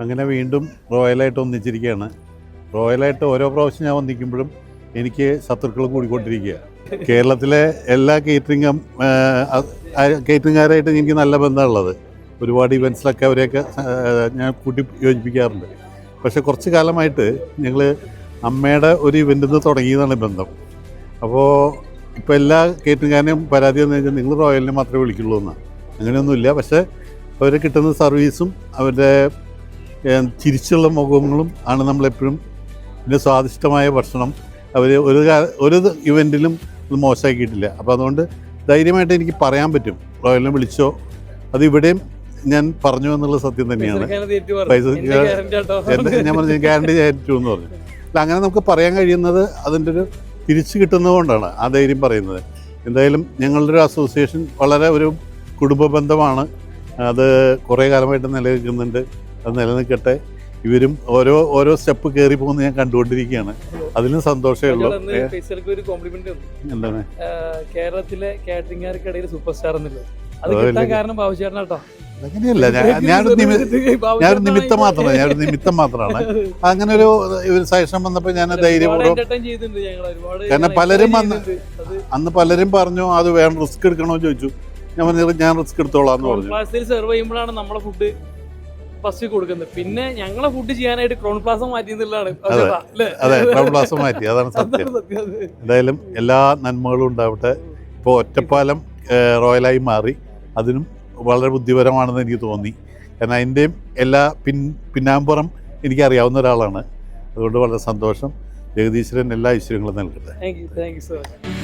അങ്ങനെ വീണ്ടും റോയലായിട്ട് ഒന്നിച്ചിരിക്കുകയാണ്. റോയലായിട്ട് ഓരോ പ്രാവശ്യം ഞാൻ വന്നിക്കുമ്പോഴും എനിക്ക് ശത്രുക്കൾ കൂടിക്കൊണ്ടിരിക്കുക. കേരളത്തിലെ എല്ലാ കേറ്ററിംഗും കേറ്ററിംഗുകാരായിട്ട് എനിക്ക് നല്ല ബന്ധമുള്ളത്. ഒരുപാട് ഇവന്റ്സിലൊക്കെ അവരെയൊക്കെ ഞാൻ കൂട്ടി യോജിപ്പിക്കാറുണ്ട്. പക്ഷെ കുറച്ച് കാലമായിട്ട് ഞങ്ങൾ അമ്മയുടെ ഒരു ഇവന്റിൽ നിന്ന് തുടങ്ങിയതാണ് ബന്ധം. അപ്പോൾ ഇപ്പോൾ എല്ലാ കേറ്ററിംഗുകാരനെയും പരാതി എന്ന് വെച്ചാൽ നിങ്ങൾ റോയലിനെ മാത്രമേ വിളിക്കുള്ളൂ എന്നാണ്. അങ്ങനെയൊന്നുമില്ല. പക്ഷേ അവർ കിട്ടുന്ന സർവീസും അവരുടെ ഏഹ്, ചിരിച്ചുള്ള മുഖങ്ങളും ആണ് നമ്മളെപ്പോഴും പിന്നെ സ്വാദിഷ്ടമായ ഭക്ഷണം. അവർ ഒരു ഒരു ഇവന്റിലും ഇത് മോശമാക്കിയിട്ടില്ല. അപ്പോൾ അതുകൊണ്ട് ധൈര്യമായിട്ട് എനിക്ക് പറയാൻ പറ്റും. റോയലിനെ വിളിച്ചോ? അത് ഇവിടെയും ഞാൻ പറഞ്ഞു എന്നുള്ള സത്യം തന്നെയാണ്. പൈസ ഞാൻ പറഞ്ഞു ഗ്യാരണ്ടി ഏറ്റു എന്ന് പറഞ്ഞു. അല്ല അങ്ങനെ നമുക്ക് പറയാൻ കഴിയുന്നത് അതിന്റെ ഒരു തിരിച്ചു കിട്ടുന്നതുകൊണ്ടാണ് ആ ധൈര്യം പറയുന്നത്. എന്തായാലും ഞങ്ങളുടെ ഒരു അസോസിയേഷൻ വളരെ ഒരു കുടുംബ ബന്ധമാണ് അത് കുറേ കാലമായിട്ട് നിലനിൽക്കുന്നുണ്ട്. അത് നിലനിൽക്കട്ടെ. ഇവരും ഓരോ ഓരോ സ്റ്റെപ്പ് കയറി പോകുന്നത് ഞാൻ കണ്ടുകൊണ്ടിരിക്കുകയാണ്. അതിലും സന്തോഷമേ ഉള്ളൂ. ഒരു കോംപ്ലിമെന്റ് എന്താണ്? കേരളത്തിലെ കാറ്ററിംഗുകാർക്കിടയിൽ സൂപ്പർ സ്റ്റാർ എന്നുള്ളത് അത് കാരണം ബാബുചേട്ടനാട്ടോ അങ്ങനെയല്ല ഞാൻ ഞാനൊരു ഞാനൊരു നിമിത്തം മാത്രമാണ് ഞാനൊരു നിമിത്തം മാത്രമാണ്. അങ്ങനെ ഒരു ഒരു സജഷൻ വന്നപ്പോൾ ഞാൻ ധൈര്യപൂർവം കാരണം പലരും. അത് അന്ന് പലരും പറഞ്ഞു അത് വേണം റിസ്ക് എടുക്കണോന്ന് ചോദിച്ചു. ഞാൻ പറഞ്ഞു ഞാൻ റിസ്ക് എടുത്തോളാം എന്ന് പറഞ്ഞു. സർവ് സെർവ് ചെയ്യുമ്പോഴാണ് നമ്മളെ ഫുഡ് ഫസ്റ്റ് കൊടുക്കുന്നത്. പിന്നെ ഞങ്ങളെ ഫുഡ് ചെയ്യാനായിട്ട് ക്രൗൺ പ്ലാസ മാറ്റി എന്നുള്ളതാണ്. അതെ. മാറ്റി. അതാണ് സത്യം. എന്തായാലും എല്ലാ നന്മകളും ഉണ്ടാവട്ടെ. ഇപ്പോൾ ഒറ്റപ്പാലം റോയലായി മാറി. അതിനും വളരെ ബുദ്ധിപരമാണെന്ന് എനിക്ക് തോന്നി. കാരണം അതിന്റെയും എല്ലാ പിൻ പിന്നാമ്പുറം എനിക്കറിയാവുന്ന ഒരാളാണ്. അതുകൊണ്ട് വളരെ സന്തോഷം. ജഗദീശ്വരൻ എല്ലാ ഐശ്വര്യങ്ങളും നൽകട്ടെ. Thank you thank you so much.